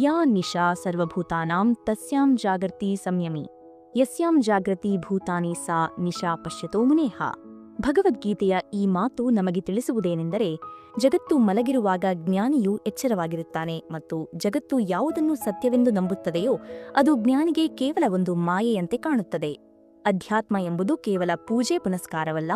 ಯಾ ನಿಶಾ ಸರ್ವಭೂತಾನಾಂ ತಸ್ಯಾಂ ಜಾಗರ್ತಿ ಸಂಯಮಿ, ಯಸ್ಯಾಂ ಜಾಗೃತಿ ಭೂತಾನಿ ಸಾ ನಿಶಾ ಪಶ್ಯತೋ ಮುನೇಹ. ಭಗವದ್ಗೀತೆಯ ಈ ಮಾತು ನಮಗೆ ತಿಳಿಸುವುದೇನೆಂದರೆ, ಜಗತ್ತು ಮಲಗಿರುವಾಗ ಜ್ಞಾನಿಯು ಎಚ್ಚರವಾಗಿರುತ್ತಾನೆ ಮತ್ತು ಜಗತ್ತು ಯಾವುದನ್ನು ಸತ್ಯವೆಂದು ನಂಬುತ್ತದೆಯೋ, ಅದು ಜ್ಞಾನಿಗೆ ಕೇವಲ ಒಂದು ಮಾಯೆಯಂತೆ ಕಾಣುತ್ತದೆ. ಅಧ್ಯಾತ್ಮ ಎಂಬುದು ಕೇವಲ ಪೂಜೆ ಪುನಸ್ಕಾರವಲ್ಲ,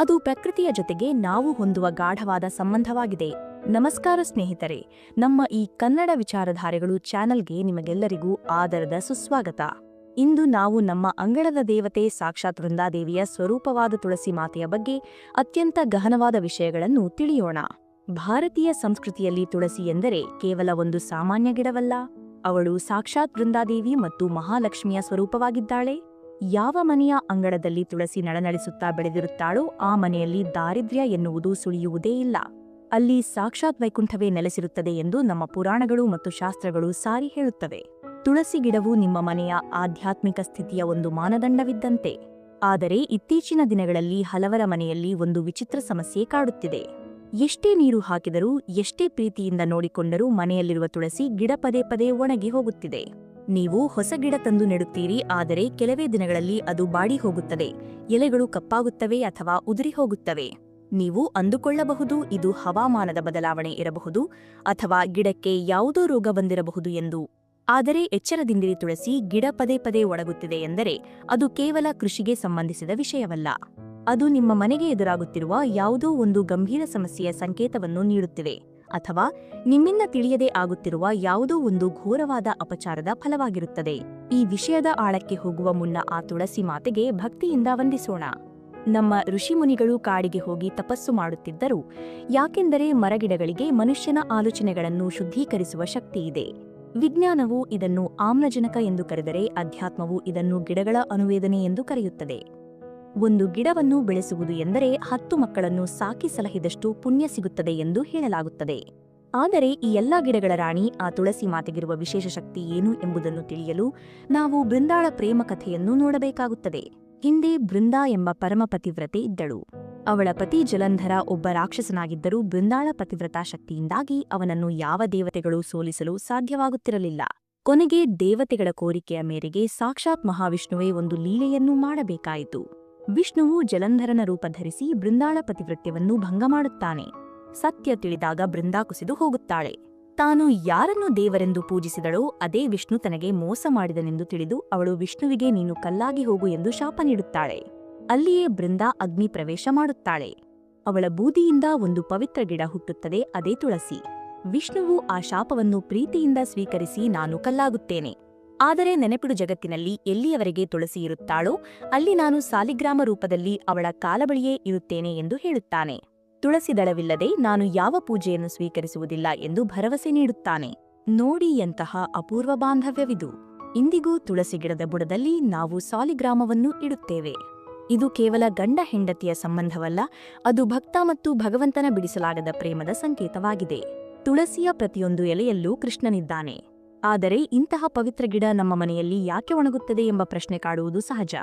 ಅದು ಪ್ರಕೃತಿಯ ಜೊತೆಗೆ ನಾವು ಹೊಂದುವ ಗಾಢವಾದ ಸಂಬಂಧವಾಗಿದೆ. ನಮಸ್ಕಾರ ಸ್ನೇಹಿತರೆ, ನಮ್ಮ ಈ ಕನ್ನಡ ವಿಚಾರಧಾರೆಗಳು ಚಾನೆಲ್ಗೆ ನಿಮಗೆಲ್ಲರಿಗೂ ಆದರದ ಸುಸ್ವಾಗತ. ಇಂದು ನಾವು ನಮ್ಮ ಅಂಗಳದ ದೇವತೆ ಸಾಕ್ಷಾತ್ ವೃಂದಾದೇವಿಯ ಸ್ವರೂಪವಾದ ತುಳಸಿ ಮಾತೆಯ ಬಗ್ಗೆ ಅತ್ಯಂತ ಗಹನವಾದ ವಿಷಯಗಳನ್ನು ತಿಳಿಯೋಣ. ಭಾರತೀಯ ಸಂಸ್ಕೃತಿಯಲ್ಲಿ ತುಳಸಿ ಎಂದರೆ ಕೇವಲ ಒಂದು ಸಾಮಾನ್ಯ ಗಿಡವಲ್ಲ, ಅವಳು ಸಾಕ್ಷಾತ್ ವೃಂದಾದೇವಿ ಮತ್ತು ಮಹಾಲಕ್ಷ್ಮಿಯ ಸ್ವರೂಪವಾಗಿದ್ದಾಳೆ. ಯಾವ ಮನೆಯ ಅಂಗಳದಲ್ಲಿ ತುಳಸಿ ನಳನಳಿಸುತ್ತಾ ಬೆಳೆದಿರುತ್ತಾಳೋ ಆ ಮನೆಯಲ್ಲಿ ದಾರಿದ್ರ್ಯ ಎನ್ನುವುದು ಸುಳಿಯುವುದೇ ಇಲ್ಲ. ಅಲ್ಲಿ ಸಾಕ್ಷಾತ್ ವೈಕುಂಠವೇ ನೆಲೆಸಿರುತ್ತದೆ ಎಂದು ನಮ್ಮ ಪುರಾಣಗಳು ಮತ್ತು ಶಾಸ್ತ್ರಗಳು ಸಾರಿ ಹೇಳುತ್ತವೆ. ತುಳಸಿ ಗಿಡವು ನಿಮ್ಮ ಮನೆಯ ಆಧ್ಯಾತ್ಮಿಕ ಸ್ಥಿತಿಯ ಒಂದು ಮಾನದಂಡವಿದ್ದಂತೆ, ಆದರೆ ಇತ್ತೀಚಿನ ದಿನಗಳಲ್ಲಿ ಹಲವರ ಮನೆಯಲ್ಲಿ ಒಂದು ವಿಚಿತ್ರ ಸಮಸ್ಯೆ ಕಾಡುತ್ತಿದೆ. ಎಷ್ಟೇ ನೀರು ಹಾಕಿದರೂ, ಎಷ್ಟೇ ಪ್ರೀತಿಯಿಂದ ನೋಡಿಕೊಂಡರೂ ಮನೆಯಲ್ಲಿರುವ ತುಳಸಿ ಗಿಡ ಪದೇ ಪದೇ ಒಣಗಿ ಹೋಗುತ್ತಿದೆ. ನೀವು ಹೊಸ ಗಿಡ ತಂದು ನೆಡುತ್ತೀರಿ, ಆದರೆ ಕೆಲವೇ ದಿನಗಳಲ್ಲಿ ಅದು ಬಾಡಿ ಹೋಗುತ್ತದೆ. ಎಲೆಗಳು ಕಪ್ಪಾಗುತ್ತವೆ ಅಥವಾ ಉದುರಿ ಹೋಗುತ್ತವೆ. ನೀವು ಅಂದುಕೊಳ್ಳಬಹುದು ಇದು ಹವಾಮಾನದ ಬದಲಾವಣೆ ಇರಬಹುದು ಅಥವಾ ಗಿಡಕ್ಕೆ ಯಾವುದೋ ರೋಗ ಬಂದಿರಬಹುದು ಎಂದು. ಆದರೆ ಎಚ್ಚರದಿಂದಿರಿ ತುಳಸಿ, ಗಿಡ ಪದೇ ಪದೇ ಒಣಗುತ್ತಿದೆ ಎಂದರೆ ಅದು ಕೇವಲ ಕೃಷಿಗೆ ಸಂಬಂಧಿಸಿದ ವಿಷಯವಲ್ಲ. ಅದು ನಿಮ್ಮ ಮನೆಗೆ ಎದುರಾಗುತ್ತಿರುವ ಯಾವುದೋ ಒಂದು ಗಂಭೀರ ಸಮಸ್ಯೆಯ ಸಂಕೇತವನ್ನು ನೀಡುತ್ತಿದೆ ಅಥವಾ ನಿಮ್ಮಿಂದ ತಿಳಿಯದೇ ಆಗುತ್ತಿರುವ ಯಾವುದೋ ಒಂದು ಘೋರವಾದ ಅಪಚಾರದ ಫಲವಾಗಿರುತ್ತದೆ. ಈ ವಿಷಯದ ಆಳಕ್ಕೆ ಹೋಗುವ ಮುನ್ನ ಆ ತುಳಸಿ ಮಾತೆಗೆ ಭಕ್ತಿಯಿಂದ ವಂದಿಸೋಣ. ನಮ್ಮ ಋಷಿಮುನಿಗಳು ಕಾಡಿಗೆ ಹೋಗಿ ತಪಸ್ಸು ಮಾಡುತ್ತಿದ್ದರು. ಯಾಕೆಂದರೆ ಮರಗಿಡಗಳಿಗೆ ಮನುಷ್ಯನ ಆಲೋಚನೆಗಳನ್ನು ಶುದ್ಧೀಕರಿಸುವ ಶಕ್ತಿಯಿದೆ ವಿಜ್ಞಾನವು ಇದನ್ನು ಆಮ್ಲಜನಕ ಎಂದು ಕರೆದರೆ ಅಧ್ಯಾತ್ಮವು ಇದನ್ನು ಗಿಡಗಳ ಅನುವೇದನೆ ಎಂದು ಕರೆಯುತ್ತದೆ. ಒಂದು ಗಿಡವನ್ನು ಬೆಳೆಸುವುದು ಎಂದರೆ ಹತ್ತು ಮಕ್ಕಳನ್ನು ಸಾಕಿ ಸಲಹಿದಷ್ಟು ಪುಣ್ಯ ಸಿಗುತ್ತದೆ ಎಂದು ಹೇಳಲಾಗುತ್ತದೆ. ಆದರೆ ಈ ಎಲ್ಲ ಗಿಡಗಳ ರಾಣಿ ಆ ತುಳಸಿ ಮಾತೆಗಿರುವ ವಿಶೇಷ ಶಕ್ತಿ ಏನು ಎಂಬುದನ್ನು ತಿಳಿಯಲು ನಾವು ಬೃಂದಾಳ ಪ್ರೇಮ ಕಥೆಯನ್ನು ನೋಡಬೇಕಾಗುತ್ತದೆ. ಹಿಂದೆ ಬೃಂದಾ ಎಂಬ ಪರಮಪತಿವ್ರತೆ ಇದ್ದಳು. ಅವಳ ಪತಿ ಜಲಂಧರ ಒಬ್ಬ ರಾಕ್ಷಸನಾಗಿದ್ದರೂ ಬೃಂದಾಳ ಪತಿವ್ರತಾ ಶಕ್ತಿಯಿಂದಾಗಿ ಅವನನ್ನು ಯಾವ ದೇವತೆಗಳು ಸೋಲಿಸಲು ಸಾಧ್ಯವಾಗುತ್ತಿರಲಿಲ್ಲ. ಕೊನೆಗೆ ದೇವತೆಗಳ ಕೋರಿಕೆಯ ಮೇರೆಗೆ ಸಾಕ್ಷಾತ್ ಮಹಾವಿಷ್ಣುವೇ ಒಂದು ಲೀಲೆಯನ್ನು ಮಾಡಬೇಕಾಯಿತು. ವಿಷ್ಣುವು ಜಲಂಧರನ ರೂಪ ಧರಿಸಿ ಬೃಂದಾಳ ಪತಿವೃತ್ಯವನ್ನು ಭಂಗ ಮಾಡುತ್ತಾನೆ. ಸತ್ಯ ತಿಳಿದಾಗ ಬೃಂದಾ ಕುಸಿದು ಹೋಗುತ್ತಾಳೆ. ತಾನು ಯಾರನ್ನು ದೇವರೆಂದು ಪೂಜಿಸಿದಳೋ ಅದೇ ವಿಷ್ಣು ತನಗೆ ಮೋಸ ಮಾಡಿದನೆಂದು ತಿಳಿದು ಅವಳು ವಿಷ್ಣುವಿಗೆ ನೀನು ಕಲ್ಲಾಗಿ ಹೋಗು ಎಂದು ಶಾಪ ನೀಡುತ್ತಾಳೆ. ಅಲ್ಲಿಯೇ ಬೃಂದಾ ಅಗ್ನಿ ಪ್ರವೇಶ ಮಾಡುತ್ತಾಳೆ. ಅವಳ ಬೂದಿಯಿಂದ ಒಂದು ಪವಿತ್ರ ಗಿಡ ಹುಟ್ಟುತ್ತದೆ, ಅದೇ ತುಳಸಿ. ವಿಷ್ಣುವು ಆ ಶಾಪವನ್ನು ಪ್ರೀತಿಯಿಂದ ಸ್ವೀಕರಿಸಿ ನಾನು ಕಲ್ಲಾಗುತ್ತೇನೆ. ಆದರೆ ನೆನಪಿಡು ಜಗತ್ತಿನಲ್ಲಿ ಎಲ್ಲಿಯವರೆಗೆ ತುಳಸಿ ಇರುತ್ತಾಳೋ, ಅಲ್ಲಿ ನಾನು ಸಾಲಿಗ್ರಾಮ ರೂಪದಲ್ಲಿ ಅವಳ ಕಾಲಬಳಿಯೇ ಇರುತ್ತೇನೆ ಎಂದು ಹೇಳುತ್ತಾನೆ. ತುಳಸಿ ದಳವಿಲ್ಲದೆ ನಾನು ಯಾವ ಪೂಜೆಯನ್ನು ಸ್ವೀಕರಿಸುವುದಿಲ್ಲ ಎಂದು ಭರವಸೆ ನೀಡುತ್ತಾನೆ. ನೋಡಿ ಎಂತಹ ಅಪೂರ್ವ ಬಾಂಧವ್ಯವಿದು. ಇಂದಿಗೂ ತುಳಸಿ ಗಿಡದ ಬುಡದಲ್ಲಿ ನಾವು ಸಾಲಿಗ್ರಾಮವನ್ನು ಇಡುತ್ತೇವೆ. ಇದು ಕೇವಲ ಗಂಡ ಹೆಂಡತಿಯ ಸಂಬಂಧವಲ್ಲ, ಅದು ಭಕ್ತ ಮತ್ತು ಭಗವಂತನ ಬಿಡಿಸಲಾಗದ ಪ್ರೇಮದ ಸಂಕೇತವಾಗಿದೆ. ತುಳಸಿಯ ಪ್ರತಿಯೊಂದು ಎಲೆಯಲ್ಲೂ ಕೃಷ್ಣನಿದ್ದಾನೆ. ಆದರೆ ಇಂತಹ ಪವಿತ್ರ ಗಿಡ ನಮ್ಮ ಮನೆಯಲ್ಲಿ ಯಾಕೆ ಒಣಗುತ್ತದೆ ಎಂಬ ಪ್ರಶ್ನೆ ಕಾಡುವುದು ಸಹಜ.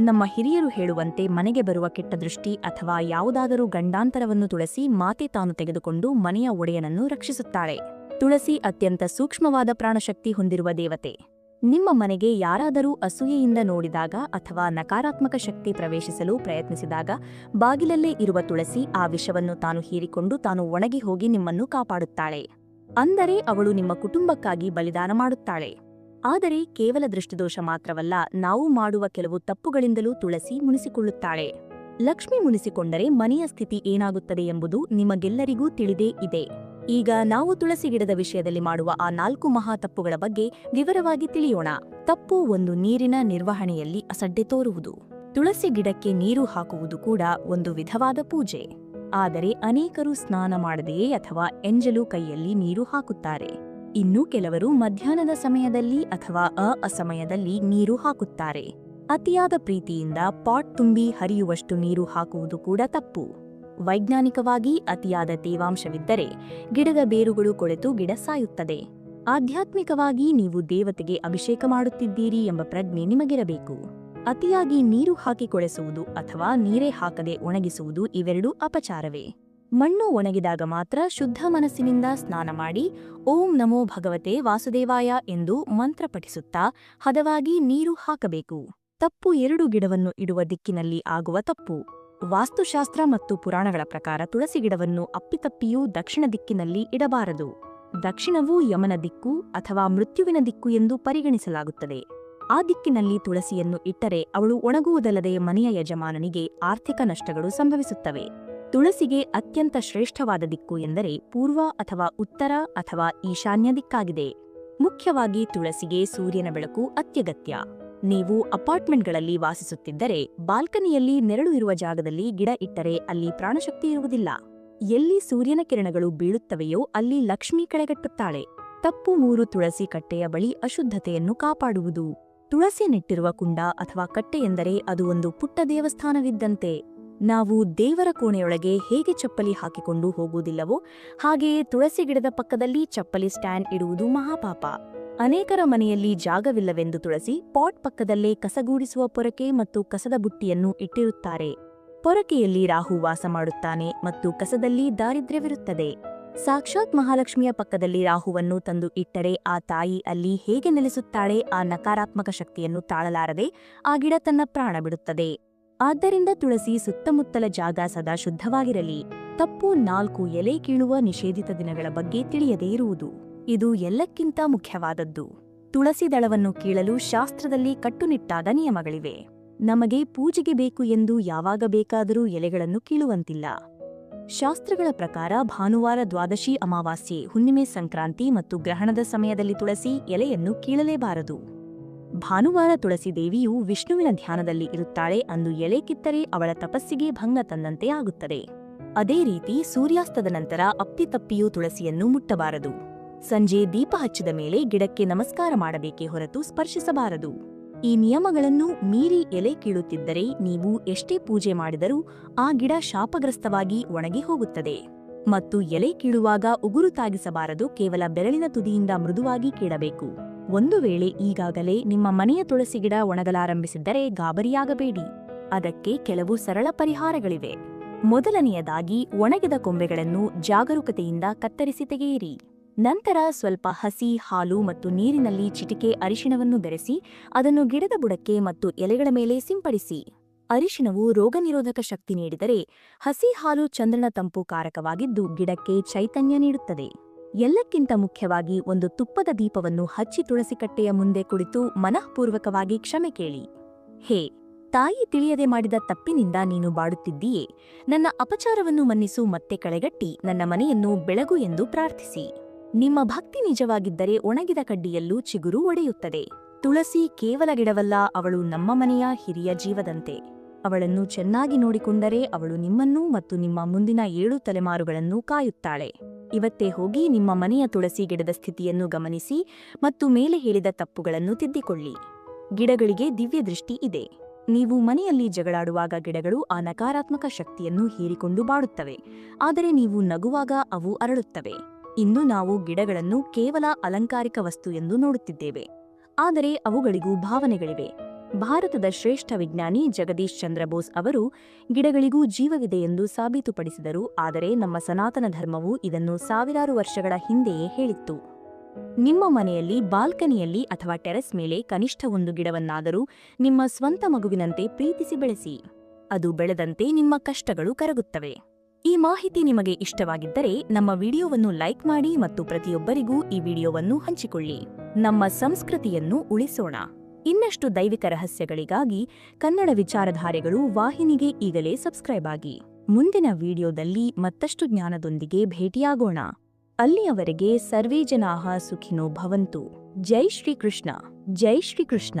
ನಮ್ಮ ಹಿರಿಯರು ಹೇಳುವಂತೆ ಮನೆಗೆ ಬರುವ ಕೆಟ್ಟ ದೃಷ್ಟಿ ಅಥವಾ ಯಾವುದಾದರೂ ಗಂಡಾಂತರವನ್ನು ತುಳಸಿ ಮಾತೆ ತಾನು ತೆಗೆದುಕೊಂಡು ಮನೆಯ ಒಡೆಯನನ್ನು ರಕ್ಷಿಸುತ್ತಾಳೆ ತುಳಸಿ ಅತ್ಯಂತ ಸೂಕ್ಷ್ಮವಾದ ಪ್ರಾಣಶಕ್ತಿ ಹೊಂದಿರುವ ದೇವತೆ. ನಿಮ್ಮ ಮನೆಗೆ ಯಾರಾದರೂ ಅಸೂಯೆಯಿಂದ ನೋಡಿದಾಗ ಅಥವಾ ನಕಾರಾತ್ಮಕ ಶಕ್ತಿ ಪ್ರವೇಶಿಸಲು ಪ್ರಯತ್ನಿಸಿದಾಗ ಬಾಗಿಲಲ್ಲೇ ಇರುವ ತುಳಸಿ ಆ ವಿಷವನ್ನು ತಾನು ಹೀರಿಕೊಂಡು ತಾನು ಒಣಗಿ ಹೋಗಿ ನಿಮ್ಮನ್ನು ಕಾಪಾಡುತ್ತಾಳೆ. ಅಂದರೆ ಅವಳು ನಿಮ್ಮ ಕುಟುಂಬಕ್ಕಾಗಿ ಬಲಿದಾನ ಮಾಡುತ್ತಾಳೆ. ಆದರೆ ಕೇವಲ ದೃಷ್ಟಿದೋಷ ಮಾತ್ರವಲ್ಲ, ನಾವು ಮಾಡುವ ಕೆಲವು ತಪ್ಪುಗಳಿಂದಲೂ ತುಳಸಿ ಮುನಿಸಿಕೊಳ್ಳುತ್ತಾಳೆ. ಲಕ್ಷ್ಮಿ ಮುನಿಸಿಕೊಂಡರೆ ಮನೆಯ ಸ್ಥಿತಿ ಏನಾಗುತ್ತದೆ ಎಂಬುದು ನಿಮಗೆಲ್ಲರಿಗೂ ತಿಳಿದೇ ಇದೆ. ಈಗ ನಾವು ತುಳಸಿ ಗಿಡದ ವಿಷಯದಲ್ಲಿ ಮಾಡುವ ಆ ನಾಲ್ಕು ಮಹಾ ತಪ್ಪುಗಳ ಬಗ್ಗೆ ವಿವರವಾಗಿ ತಿಳಿಯೋಣ. ತಪ್ಪು ಒಂದು ನೀರಿನ ನಿರ್ವಹಣೆಯಲ್ಲಿ ಅಸಡ್ಡೆ ತೋರುವುದು. ತುಳಸಿ ಗಿಡಕ್ಕೆ ನೀರು ಹಾಕುವುದು ಕೂಡ ಒಂದು ವಿಧವಾದ ಪೂಜೆ. ಆದರೆ ಅನೇಕರು ಸ್ನಾನ ಮಾಡದೆಯೇ ಅಥವಾ ಎಂಜಲು ಕೈಯಲ್ಲಿ ನೀರು ಹಾಕುತ್ತಾರೆ. ಇನ್ನು ಕೆಲವರು ಮಧ್ಯಾಹ್ನದ ಸಮಯದಲ್ಲಿ ಅಥವಾ ಅ ಅಸಮಯದಲ್ಲಿ ನೀರು ಹಾಕುತ್ತಾರೆ. ಅತಿಯಾದ ಪ್ರೀತಿಯಿಂದ ಪಾಟ್ ತುಂಬಿ ಹರಿಯುವಷ್ಟು ನೀರು ಹಾಕುವುದು ಕೂಡ ತಪ್ಪು. ವೈಜ್ಞಾನಿಕವಾಗಿ ಅತಿಯಾದ ತೇವಾಂಶವಿದ್ದರೆ ಗಿಡದ ಬೇರುಗಳು ಕೊಳೆತು ಗಿಡ ಸಾಯುತ್ತದೆ. ಆಧ್ಯಾತ್ಮಿಕವಾಗಿ ನೀವು ದೇವತೆಗೆ ಅಭಿಷೇಕ ಮಾಡುತ್ತಿದ್ದೀರಿ ಎಂಬ ಪ್ರಜ್ಞೆ ನಿಮಗಿರಬೇಕು. ಅತಿಯಾಗಿ ನೀರು ಹಾಕಿ ಕೊಳೆಸುವುದು ಅಥವಾ ನೀರೇ ಹಾಕದೆ ಒಣಗಿಸುವುದು ಇವೆರಡೂ ಅಪಚಾರವೇ. ಮಣ್ಣು ಒಣಗಿದಾಗ ಮಾತ್ರ ಶುದ್ಧ ಮನಸ್ಸಿನಿಂದ ಸ್ನಾನ ಮಾಡಿ ಓಂ ನಮೋ ಭಗವತೆ ವಾಸುದೇವಾಯ ಎಂದು ಮಂತ್ರ ಪಠಿಸುತ್ತಾ ಹದವಾಗಿ ನೀರು ಹಾಕಬೇಕು. ತಪ್ಪು ಎರಡು ಗಿಡವನ್ನು ಇಡುವ ದಿಕ್ಕಿನಲ್ಲಿ ಆಗುವ ತಪ್ಪು. ವಾಸ್ತುಶಾಸ್ತ್ರ ಮತ್ತು ಪುರಾಣಗಳ ಪ್ರಕಾರ ತುಳಸಿ ಗಿಡವನ್ನು ಅಪ್ಪಿತಪ್ಪಿಯೂ ದಕ್ಷಿಣ ದಿಕ್ಕಿನಲ್ಲಿ ಇಡಬಾರದು. ದಕ್ಷಿಣವು ಯಮನ ದಿಕ್ಕು ಅಥವಾ ಮೃತ್ಯುವಿನ ದಿಕ್ಕು ಎಂದು ಪರಿಗಣಿಸಲಾಗುತ್ತದೆ. ಆ ದಿಕ್ಕಿನಲ್ಲಿ ತುಳಸಿಯನ್ನು ಇಟ್ಟರೆ ಅವಳು ಒಣಗುವುದಲ್ಲದೆ ಮನೆಯ ಯಜಮಾನನಿಗೆ ಆರ್ಥಿಕ ನಷ್ಟಗಳು ಸಂಭವಿಸುತ್ತವೆ. ತುಳಸಿಗೆ ಅತ್ಯಂತ ಶ್ರೇಷ್ಠವಾದ ದಿಕ್ಕು ಎಂದರೆ ಪೂರ್ವ ಅಥವಾ ಉತ್ತರ ಅಥವಾ ಈಶಾನ್ಯ ದಿಕ್ಕಾಗಿದೆ. ಮುಖ್ಯವಾಗಿ ತುಳಸಿಗೆ ಸೂರ್ಯನ ಬೆಳಕು ಅತ್ಯಗತ್ಯ. ನೀವು ಅಪಾರ್ಟ್ಮೆಂಟ್ಗಳಲ್ಲಿ ವಾಸಿಸುತ್ತಿದ್ದರೆ ಬಾಲ್ಕನಿಯಲ್ಲಿ ನೆರಳು ಇರುವ ಜಾಗದಲ್ಲಿ ಗಿಡ ಇಟ್ಟರೆ ಅಲ್ಲಿ ಪ್ರಾಣಶಕ್ತಿ ಇರುವುದಿಲ್ಲ. ಎಲ್ಲಿ ಸೂರ್ಯನ ಕಿರಣಗಳು ಬೀಳುತ್ತವೆಯೋ ಅಲ್ಲಿ ಲಕ್ಷ್ಮಿ ಕಳೆಗಟ್ಟುತ್ತಾಳೆ. ತಪ್ಪು ಮೂರು ತುಳಸಿ ಕಟ್ಟೆಯ ಬಳಿ ಅಶುದ್ಧತೆಯನ್ನು ಕಾಪಾಡುವುದು. ತುಳಸಿ ನೆಟ್ಟಿರುವ ಕುಂಡ ಅಥವಾ ಕಟ್ಟೆ ಎಂದರೆ ಅದು ಒಂದು ಪುಟ್ಟ ದೇವಸ್ಥಾನವಿದ್ದಂತೆ. ನಾವು ದೇವರ ಕೋಣೆಯೊಳಗೆ ಹೇಗೆ ಚಪ್ಪಲಿ ಹಾಕಿಕೊಂಡು ಹೋಗುವುದಿಲ್ಲವೋ ಹಾಗೆಯೇ ತುಳಸಿ ಗಿಡದ ಪಕ್ಕದಲ್ಲಿ ಚಪ್ಪಲಿ ಸ್ಟ್ಯಾಂಡ್ ಇಡುವುದು ಮಹಾಪಾಪ. ಅನೇಕರ ಮನೆಯಲ್ಲಿ ಜಾಗವಿಲ್ಲವೆಂದು ತುಳಸಿ ಪಾಟ್ ಪಕ್ಕದಲ್ಲೇ ಕಸಗೂಡಿಸುವ ಪೊರಕೆ ಮತ್ತು ಕಸದ ಬುಟ್ಟಿಯನ್ನು ಇಟ್ಟಿರುತ್ತಾರೆ. ಪೊರಕೆಯಲ್ಲಿ ರಾಹು ವಾಸ ಮಾಡುತ್ತಾನೆ ಮತ್ತು ಕಸದಲ್ಲಿ ದಾರಿದ್ರ್ಯವಿರುತ್ತದೆ. ಸಾಕ್ಷಾತ್ ಮಹಾಲಕ್ಷ್ಮಿಯ ಪಕ್ಕದಲ್ಲಿ ರಾಹುವನ್ನು ತಂದು ಇಟ್ಟರೆ ಆ ತಾಯಿ ಅಲ್ಲಿ ಹೇಗೆ ನೆಲೆಸುತ್ತಾಳೆ ಆ ನಕಾರಾತ್ಮಕ ಶಕ್ತಿಯನ್ನು ತಾಳಲಾರದೆ ಆ ಗಿಡ ತನ್ನ ಪ್ರಾಣ ಬಿಡುತ್ತದೆ. ಆದ್ದರಿಂದ ತುಳಸಿ ಸುತ್ತಮುತ್ತಲ ಜಾಗ ಸದಾ ಶುದ್ಧವಾಗಿರಲಿ. ತಪ್ಪು ನಾಲ್ಕು ಎಲೆ ಕೀಳುವ ನಿಷೇಧಿತ ದಿನಗಳ ಬಗ್ಗೆ ತಿಳಿಯದೇ ಇರುವುದು. ಇದು ಎಲ್ಲಕ್ಕಿಂತ ಮುಖ್ಯವಾದದ್ದು. ತುಳಸಿ ದಳವನ್ನು ಕೀಳಲು ಶಾಸ್ತ್ರದಲ್ಲಿ ಕಟ್ಟುನಿಟ್ಟಾದ ನಿಯಮಗಳಿವೆ. ನಮಗೆ ಪೂಜೆಗೆ ಬೇಕು ಎಂದು ಯಾವಾಗ ಬೇಕಾದರೂ ಎಲೆಗಳನ್ನು ಕೀಳುವಂತಿಲ್ಲ. ಶಾಸ್ತ್ರಗಳ ಪ್ರಕಾರ ಭಾನುವಾರ ದ್ವಾದಶಿ ಅಮಾವಾಸ್ಯೆ ಹುಣ್ಣಿಮೆ ಸಂಕ್ರಾಂತಿ ಮತ್ತು ಗ್ರಹಣದ ಸಮಯದಲ್ಲಿ ತುಳಸಿ ಎಲೆಯನ್ನು ಕೀಳಲೇಬಾರದು. ಭಾನುವಾರ ತುಳಸಿ ದೇವಿಯು ವಿಷ್ಣುವಿನ ಧ್ಯಾನದಲ್ಲಿ ಇರುತ್ತಾಳೆ ಅಂದು ಎಲೆ ಕಿತ್ತರೆ ಅವಳ ತಪಸ್ಸಿಗೆ ಭಂಗ ತಂದಂತೆ ಆಗುತ್ತದೆ. ಅದೇ ರೀತಿ ಸೂರ್ಯಾಸ್ತದ ನಂತರ ಅಪ್ಪಿತಪ್ಪಿಯೂ ತುಳಸಿಯನ್ನು ಮುಟ್ಟಬಾರದು. ಸಂಜೆ ದೀಪ ಹಚ್ಚಿದ ಮೇಲೆ ಗಿಡಕ್ಕೆ ನಮಸ್ಕಾರ ಮಾಡಬೇಕೇ ಹೊರತು ಸ್ಪರ್ಶಿಸಬಾರದು. ಈ ನಿಯಮಗಳನ್ನು ಮೀರಿ ಎಲೆ ಕೀಳುತ್ತಿದ್ದರೆ ನೀವು ಎಷ್ಟೇ ಪೂಜೆ ಮಾಡಿದರೂ ಆ ಗಿಡ ಶಾಪಗ್ರಸ್ತವಾಗಿ ಒಣಗಿ ಹೋಗುತ್ತದೆ. ಮತ್ತು ಎಲೆ ಕೀಳುವಾಗ ಉಗುರು ತಾಗಿಸಬಾರದು, ಕೇವಲ ಬೆರಳಿನ ತುದಿಯಿಂದ ಮೃದುವಾಗಿ ಕೀಳಬೇಕು. ಒಂದು ವೇಳೆ ಈಗಾಗಲೇ ನಿಮ್ಮ ಮನೆಯ ತುಳಸಿ ಗಿಡ ಒಣಗಲಾರಂಭಿಸಿದ್ದರೆ ಗಾಬರಿಯಾಗಬೇಡಿ. ಅದಕ್ಕೆ ಕೆಲವು ಸರಳ ಪರಿಹಾರಗಳಿವೆ. ಮೊದಲನೆಯದಾಗಿ ಒಣಗಿದ ಕೊಂಬೆಗಳನ್ನು ಜಾಗರೂಕತೆಯಿಂದ ಕತ್ತರಿಸಿ ತೆಗೆಯಿರಿ. ನಂತರ ಸ್ವಲ್ಪ ಹಸಿ, ಹಾಲು ಮತ್ತು ನೀರಿನಲ್ಲಿ ಚಿಟಿಕೆ ಅರಿಶಿಣವನ್ನು ಬೆರೆಸಿ ಅದನ್ನು ಗಿಡದ ಬುಡಕ್ಕೆ ಮತ್ತು ಎಲೆಗಳ ಮೇಲೆ ಸಿಂಪಡಿಸಿ. ಅರಿಶಿಣವು ರೋಗನಿರೋಧಕ ಶಕ್ತಿ ನೀಡಿದರೆ ಹಸಿ ಹಾಲು ಚಂದ್ರನ ತಂಪು ಕಾರಕವಾಗಿದ್ದು ಗಿಡಕ್ಕೆ ಚೈತನ್ಯ ನೀಡುತ್ತದೆ. ಎಲ್ಲಕ್ಕಿಂತ ಮುಖ್ಯವಾಗಿ ಒಂದು ತುಪ್ಪದ ದೀಪವನ್ನು ಹಚ್ಚಿ ತುಳಸಿಕಟ್ಟೆಯ ಮುಂದೆ ಕುಳಿತು ಮನಃಪೂರ್ವಕವಾಗಿ ಕ್ಷಮೆ ಕೇಳಿ. ಹೇ, ತಾಯಿ ತಿಳಿಯದೆ ಮಾಡಿದ ತಪ್ಪಿನಿಂದ ನೀನು ಬಾಡುತ್ತಿದ್ದೀಯೇ ನನ್ನ ಅಪಚಾರವನ್ನು ಮನ್ನಿಸು ಮತ್ತೆ ಕಳೆಗಟ್ಟಿ ನನ್ನ ಮನೆಯನ್ನು ಬೆಳಗು ಎಂದು ಪ್ರಾರ್ಥಿಸಿ. ನಿಮ್ಮ ಭಕ್ತಿ ನಿಜವಾಗಿದ್ದರೆ ಒಣಗಿದ ಕಡ್ಡಿಯಲ್ಲೂ ಚಿಗುರು ಒಡೆಯುತ್ತದೆ. ತುಳಸಿ ಕೇವಲ ಗಿಡವಲ್ಲ, ಅವಳು ನಮ್ಮ ಮನೆಯ ಹಿರಿಯ ಜೀವದಂತೆ. ಅವಳನ್ನು ಚೆನ್ನಾಗಿ ನೋಡಿಕೊಂಡರೆ ಅವಳು ನಿಮ್ಮನ್ನು ಮತ್ತು ನಿಮ್ಮ ಮುಂದಿನ ಏಳು ತಲೆಮಾರುಗಳನ್ನು ಕಾಯುತ್ತಾಳೆ. ಇವತ್ತೇ ಹೋಗಿ ನಿಮ್ಮ ಮನೆಯ ತುಳಸಿ ಗಿಡದ ಸ್ಥಿತಿಯನ್ನು ಗಮನಿಸಿ ಮತ್ತು ಮೇಲೆ ಹೇಳಿದ ತಪ್ಪುಗಳನ್ನು ತಿದ್ದಿಕೊಳ್ಳಿ. ಗಿಡಗಳಿಗೆ ದಿವ್ಯ ದೃಷ್ಟಿ ಇದೆ. ನೀವು ಮನೆಯಲ್ಲಿ ಜಗಳಾಡುವಾಗ ಗಿಡಗಳು ಆ ನಕಾರಾತ್ಮಕ ಶಕ್ತಿಯನ್ನು ಹೀರಿಕೊಂಡು ಬಾಡುತ್ತವೆ. ಆದರೆ ನೀವು ನಗುವಾಗ ಅವು ಅರಳುತ್ತವೆ. ಇನ್ನು ನಾವು ಗಿಡಗಳನ್ನು ಕೇವಲ ಅಲಂಕಾರಿಕ ವಸ್ತು ಎಂದು ನೋಡುತ್ತಿದ್ದೇವೆ. ಆದರೆ ಅವುಗಳಿಗೂ ಭಾವನೆಗಳಿವೆ. ಭಾರತದ ಶ್ರೇಷ್ಠ ವಿಜ್ಞಾನಿ ಜಗದೀಶ್ ಚಂದ್ರ ಬೋಸ್ ಅವರು ಗಿಡಗಳಿಗೂ ಜೀವವಿದೆ ಎಂದು ಸಾಬೀತುಪಡಿಸಿದರು. ಆದರೆ ನಮ್ಮ ಸನಾತನ ಧರ್ಮವು ಇದನ್ನು ಸಾವಿರಾರು ವರ್ಷಗಳ ಹಿಂದೆಯೇ ಹೇಳಿತ್ತು. ನಿಮ್ಮ ಮನೆಯಲ್ಲಿ, ಬಾಲ್ಕನಿಯಲ್ಲಿ ಅಥವಾ ಟೆರೆಸ್ ಮೇಲೆ ಕನಿಷ್ಠ ಒಂದು ಗಿಡವನ್ನಾದರೂ ನಿಮ್ಮ ಸ್ವಂತ ಮಗುವಿನಂತೆ ಪ್ರೀತಿಸಿ ಬೆಳೆಸಿ. ಅದು ಬೆಳೆದಂತೆ ನಿಮ್ಮ ಕಷ್ಟಗಳು ಕರಗುತ್ತವೆ. ಈ ಮಾಹಿತಿ ನಿಮಗೆ ಇಷ್ಟವಾಗಿದ್ದರೆ ನಮ್ಮ ವಿಡಿಯೋವನ್ನು ಲೈಕ್ ಮಾಡಿ ಮತ್ತು ಪ್ರತಿಯೊಬ್ಬರಿಗೂ ಈ ವಿಡಿಯೋವನ್ನು ಹಂಚಿಕೊಳ್ಳಿ. ನಮ್ಮ ಸಂಸ್ಕೃತಿಯನ್ನು ಉಳಿಸೋಣ. ಇನ್ನಷ್ಟು ದೈವಿಕ ರಹಸ್ಯಗಳಿಗಾಗಿ ಕನ್ನಡ ವಿಚಾರಧಾರೆಗಳು ವಾಹಿನಿಗೆ ಈಗಲೇ ಸಬ್ಸ್ಕ್ರೈಬ್ ಆಗಿ. ಮುಂದಿನ ವಿಡಿಯೋದಲ್ಲಿ ಮತ್ತಷ್ಟು ಜ್ಞಾನದೊಂದಿಗೆ ಭೇಟಿಯಾಗೋಣ. ಅಲ್ಲಿಯವರೆಗೆ ಸರ್ವೇ ಜನಾಹ ಸುಖಿನೋ ಭವಂತು. ಜೈ ಶ್ರೀಕೃಷ್ಣ. ಜೈ ಶ್ರೀಕೃಷ್ಣ.